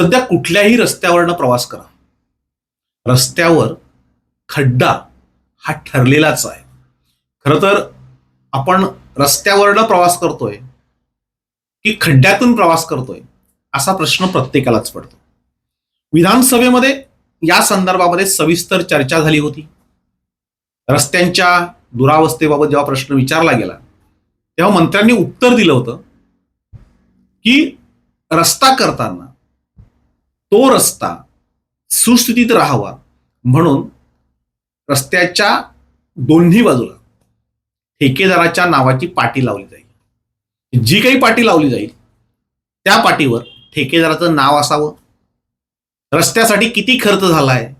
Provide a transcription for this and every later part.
सध्या कुठल्याही रस्त्यावरनं प्रवास करा. रस्त्यावर खड्डा हा ठरलेलाच आहे. खरं तर आपण रस्त्यावरनं प्रवास करतोय की खड्ड्यातून प्रवास करतोय असा प्रश्न प्रत्येकालाच पडतो. विधानसभेमध्ये या संदर्भामध्ये सविस्तर चर्चा झाली होती. रस्त्यांच्या दुरावस्थेबाबत जेव्हा प्रश्न विचारला गेला तेव्हा मंत्र्यांनी उत्तर दिलं होतं की रस्ता करताना तो रस्ता सुस्थितीत राहावा. म्हणून रस्त्याच्या दोन्ही बाजूला ठेकेदाराच्या नावाची पाटी लावली जाईल. जी काही पाटी लावली जाईल त्या पाटीवर ठेकेदाराचं नाव असावं. रस्त्यासाठी किती खर्च झाला आहे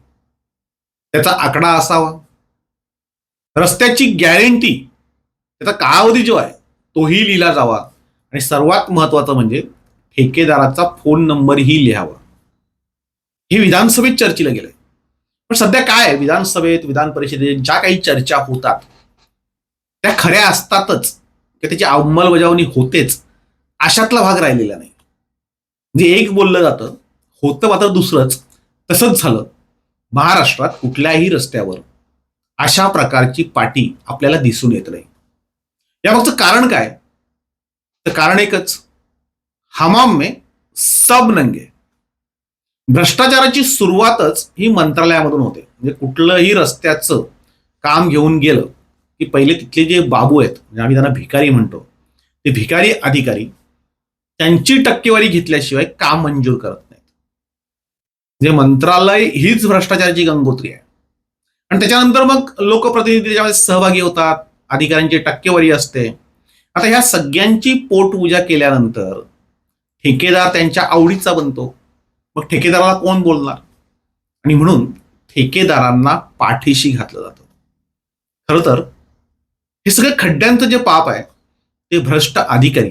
त्याचा आकडा असावा. रस्त्याची गॅरंटी त्याचा कालावधी जो आहे तोही लिहिला जावा. आणि सर्वात महत्वाचं म्हणजे ठेकेदाराचा फोन नंबरही लिहावा. हे विधानसभेत चर्चेला गेलंय. पण सध्या काय आहे? विधानसभेत विधान परिषदेत ज्या काही चर्चा होतात त्या खऱ्या असतातच. की त्याची अंमलबजावणी होतेच. अशातला भाग राहिलेला नाही. म्हणजे एक बोललं जातं होतं मात्र दुसरंच. तसंच झालं. महाराष्ट्रात कुठल्याही रस्त्यावर अशा प्रकारची पाटी आपल्याला दिसून येत नाही. यामागचं कारण काय? तर कारण एकच. हमाम में सब नंगे. भ्रष्टाचाराची सुरुवातच ही मंत्रालयामधून होते. म्हणजे कुठलंही रस्त्याचं काम घेऊन गेलं की पहिले तिथले जे बाबू आहेत म्हणजे आम्ही त्यांना भिकारी म्हणतो ते भिकारी अधिकारी त्यांची टक्केवारी घेतल्याशिवाय काम मंजूर करत नाहीत. म्हणजे मंत्रालय हीच भ्रष्टाचाराची गंगोत्री आहे. आणि त्याच्यानंतर मग लोकप्रतिनिधी त्याच्यामध्ये सहभागी होतात अधिकाऱ्यांची टक्केवारी असते. आता ह्या सगळ्यांची पोटपूजा केल्यानंतर ठेकेदार त्यांच्या आवडीचा बनतो. मग ठेकेदाराला कोण बोलणार? आणि म्हणून ठेकेदारांना पाठीशी घातलं जातं. खरं तर हे सगळं खड्ड्यांचं जे पाप आहे ते भ्रष्ट अधिकारी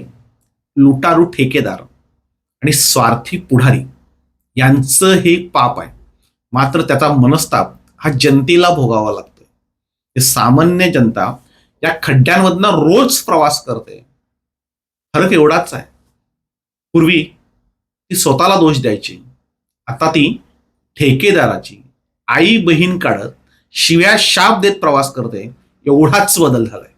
लुटारू ठेकेदार आणि स्वार्थी पुढारी यांचं हे पाप आहे. मात्र त्याचा मनस्ताप हा जनतेला भोगावा लागतो हे सामान्य जनता या खड्ड्यांमधनं रोज प्रवास करते. फरक एवढाच आहे. पूर्वी ती स्वतःला दोष द्यायची. आता ती ठेकेदाराची आई बहीण काढत शिव्या शाप देत प्रवास करते एवढाच बदल झालाय.